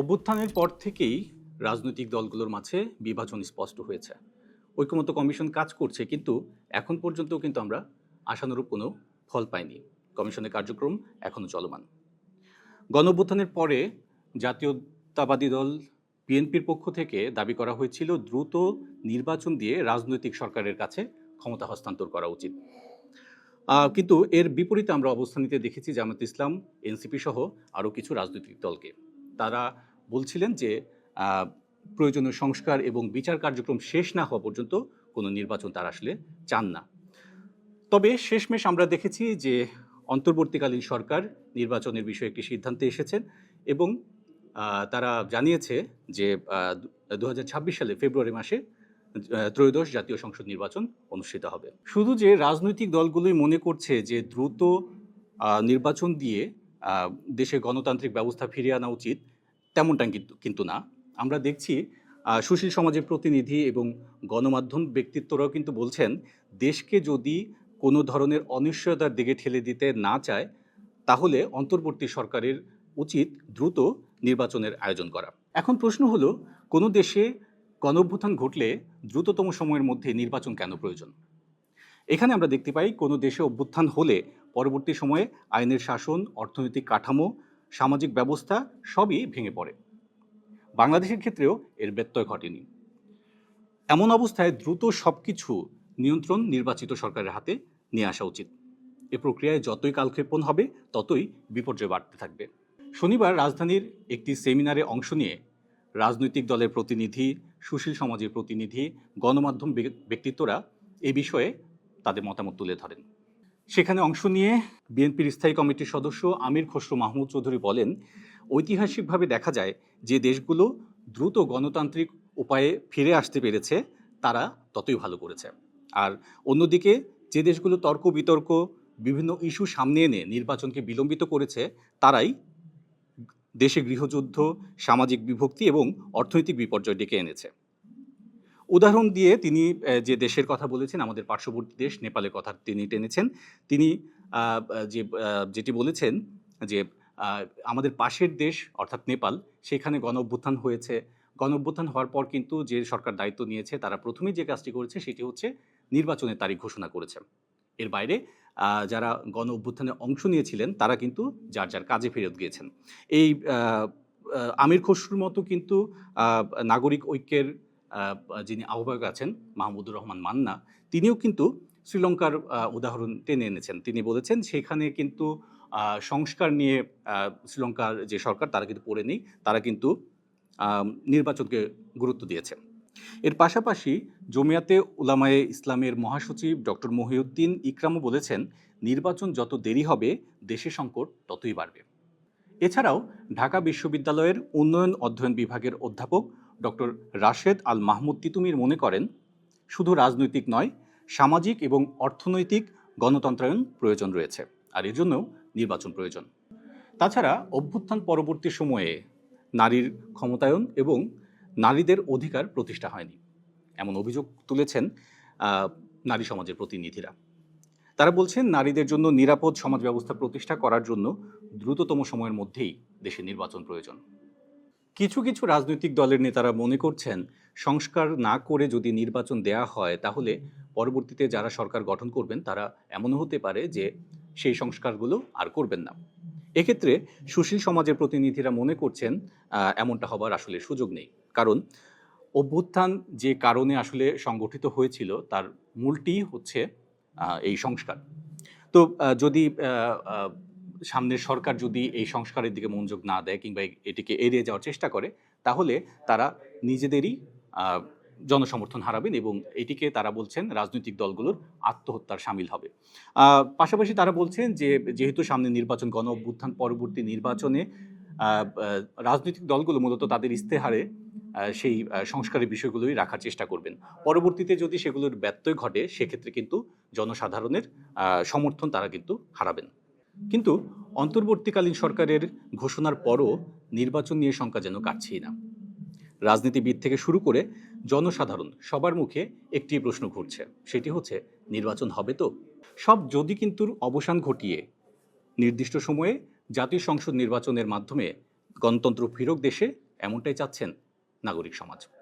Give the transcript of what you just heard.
অভ্যুত্থানের পর থেকেই রাজনৈতিক দলগুলোর মাঝে বিভাজন স্পষ্ট হয়েছে। ঐক্যমত্য কমিশন কাজ করছে, কিন্তু এখন পর্যন্ত কিন্তু আমরা আশানুরূপ কোনো ফল পাইনি। কমিশনের কার্যক্রম এখনও চলমান। গণ পরে জাতীয়তাবাদী দল বিএনপির পক্ষ থেকে দাবি করা হয়েছিল, দ্রুত নির্বাচন দিয়ে রাজনৈতিক সরকারের কাছে ক্ষমতা হস্তান্তর করা উচিত। কিন্তু এর বিপরীতে আমরা অবস্থান নিতে দেখেছি জামাত ইসলাম, এনসিপি সহ আরও কিছু রাজনৈতিক দলকে। তারা বলছিলেন যে প্রয়োজনীয় সংস্কার এবং বিচার কার্যক্রম শেষ না হওয়া পর্যন্ত কোনো নির্বাচন তারা আসলে চান না। তবে শেষমেশ আমরা দেখেছি যে, অন্তর্বর্তীকালীন সরকার নির্বাচনের বিষয়ে একটি সিদ্ধান্তে এসেছেন এবং তারা জানিয়েছে যে দু হাজার ছাব্বিশ সালে ফেব্রুয়ারি মাসে ত্রয়োদশ জাতীয় সংসদ নির্বাচন অনুষ্ঠিত হবে। শুধু যে রাজনৈতিক দলগুলোই মনে করছে যে, দ্রুত নির্বাচন দিয়ে দেশে গণতান্ত্রিক ব্যবস্থা ফিরিয়ে আনা উচিত তেমনটা কিন্তু কিন্তু না। আমরা দেখছি সুশীল সমাজের প্রতিনিধি এবং গণমাধ্যম ব্যক্তিত্বরাও কিন্তু বলছেন, দেশকে যদি কোনো ধরনের অনিশ্চয়তার দিকে ঠেলে দিতে না চায়, তাহলে অন্তর্বর্তী সরকারের উচিত দ্রুত নির্বাচনের আয়োজন করা। এখন প্রশ্ন হলো, কোনো দেশে গণঅভ্যুত্থান ঘটলে দ্রুততম সময়ের মধ্যে নির্বাচন কেন প্রয়োজন? এখানে আমরা দেখতে পাই, কোনো দেশে অভ্যুত্থান হলে পরবর্তী সময়ে আইনের শাসন, অর্থনৈতিক কাঠামো সামাজিক ব্যবস্থা সবই ভেঙে পড়ে। বাংলাদেশের ক্ষেত্রেও এর ব্যত্যয় ঘটেনি। এমন অবস্থায় দ্রুত সবকিছু নিয়ন্ত্রণ নির্বাচিত সরকারের হাতে নিয়ে আসা উচিত। এ প্রক্রিয়ায় যতই কালক্ষেপণ হবে, ততই বিপর্যয় বাড়তে থাকবে। শনিবার রাজধানীর একটি সেমিনারে অংশ নিয়ে রাজনৈতিক দলের প্রতিনিধি, সুশীল সমাজের প্রতিনিধি, গণমাধ্যম ব্যক্তিত্বরা এ বিষয়ে তাদের মতামত তুলে ধরেন। সেখানে অংশ নিয়ে বিএনপির স্থায়ী কমিটির সদস্য আমির খসরু মাহমুদ চৌধুরী বলেন, ঐতিহাসিকভাবে দেখা যায় যে দেশগুলো দ্রুত গণতান্ত্রিক উপায়ে ফিরে আসতে পেরেছে, তারা ততই ভালো করেছে। আর অন্যদিকে, যে দেশগুলো তর্ক বিতর্ক, বিভিন্ন ইস্যু সামনে এনে নির্বাচনকে বিলম্বিত করেছে, তারাই দেশে গৃহযুদ্ধ, সামাজিক বিভক্তি এবং অর্থনৈতিক বিপর্যয় ডেকে এনেছে। উদাহরণ দিয়ে তিনি যে দেশের কথা বলেছেন, আমাদের পার্শ্ববর্তী দেশ নেপালের কথা তিনি টেনেছেন, তিনি যে যেটি বলেছেন যে আমাদের পাশের দেশ, অর্থাৎ নেপাল, সেখানে গণ অভ্যুত্থান হয়েছে। গণ অভ্যুত্থান হওয়ার পর কিন্তু যে সরকার দায়িত্ব নিয়েছে, তারা প্রথমেই যে কাজটি করেছে, সেটি হচ্ছে নির্বাচনের তারিখ ঘোষণা করেছে। এর বাইরে যারা গণ অভ্যুত্থানে অংশ নিয়েছিলেন, তারা কিন্তু যার যার কাজে ফেরত গিয়েছেন। এই আমির খসরুর মতো কিন্তু নাগরিক ঐক্যের যিনি আহ্বায়ক আছেন, মাহমুদুর রহমান মান্না, তিনিও কিন্তু শ্রীলঙ্কার উদাহরণ টেনে এনেছেন। তিনি বলেছেন, সেখানে কিন্তু সংস্কার নিয়ে শ্রীলঙ্কার যে সরকার, তারা কিন্তু পড়ে নেই। তারা কিন্তু নির্বাচনকে গুরুত্ব দিয়েছে এর পাশাপাশি জমিয়াতে উলামায়ে ইসলামের মহাসচিব ডক্টর মহিউদ্দিন ইকরামও বলেছেন, নির্বাচন যত দেরি হবে দেশে সংকট ততই বাড়বে। এছাড়াও ঢাকা বিশ্ববিদ্যালয়ের উন্নয়ন অধ্যয়ন বিভাগের অধ্যাপক ডক্টর রাশেদ আল মাহমুদ তিতুমির মনে করেন, শুধু রাজনৈতিক নয়, সামাজিক এবং অর্থনৈতিক গণতন্ত্রায়ন প্রয়োজন রয়েছে, আর এজন্যও নির্বাচন প্রয়োজন। তাছাড়া অভ্যুত্থান পরবর্তী সময়ে নারীর ক্ষমতায়ন এবং নারীদের অধিকার প্রতিষ্ঠা হয়নি। এমন অভিযোগ তুলেছেন নারী সমাজের প্রতিনিধিরা। তারা বলছেন, নারীদের জন্য নিরাপদ সমাজ ব্যবস্থা প্রতিষ্ঠা করার জন্য দ্রুততম সময়ের মধ্যেই দেশে নির্বাচন প্রয়োজন। কিছু কিছু রাজনৈতিক দলের নেতারা মনে করছেন, সংস্কার না করে যদি নির্বাচন দেয়া হয়, তাহলে পরবর্তীতে যারা সরকার গঠন করবেন, তারা এমনও হতে পারে যে সেই সংস্কারগুলো আর করবেন না। এক্ষেত্রে সুশীল সমাজের প্রতিনিধিরা মনে করছেন এমনটা হবার আসলে সুযোগ নেই। কারণ অভ্যুত্থান যে কারণে আসলে সংগঠিত হয়েছিল, তার মূলটি হচ্ছে এই সংস্কার। তো যদি সামনের সরকার যদি এই সংস্কারের দিকে মনোযোগ না দেয় কিংবা এটিকে এড়িয়ে যাওয়ার চেষ্টা করে, তাহলে তারা নিজেদেরই জনসমর্থন হারাবেন এবং এটিকে তারা বলছেন রাজনৈতিক দলগুলোর আত্মহত্যার সামিল হবে। পাশাপাশি তারা বলছেন যে, যেহেতু সামনে নির্বাচন, গণ অভ্যুত্থান পরবর্তী নির্বাচনে রাজনৈতিক দলগুলো মূলত তাদের ইস্তেহারে সেই সংস্কারের বিষয়গুলোই রাখার চেষ্টা করবেন। পরবর্তীতে যদি সেগুলোর ব্যত্যয় ঘটে, সেক্ষেত্রে কিন্তু জনসাধারণের সমর্থন তারা কিন্তু হারাবেন। কিন্তু অন্তর্বর্তীকালীন সরকারের ঘোষণার পরও নির্বাচন নিয়ে শঙ্কা যেন কাটছেই না। রাজনীতিবিদ থেকে শুরু করে জনসাধারণ সবার মুখে একটি প্রশ্ন ঘুরছে, সেটি হচ্ছে, নির্বাচন হবে তো? সব যদি কিন্তু অবসান ঘটিয়ে নির্দিষ্ট সময়ে জাতীয় সংসদ নির্বাচনের মাধ্যমে গণতন্ত্র ফিরক দেশে, এমনটাই চাচ্ছেন নাগরিক সমাজ।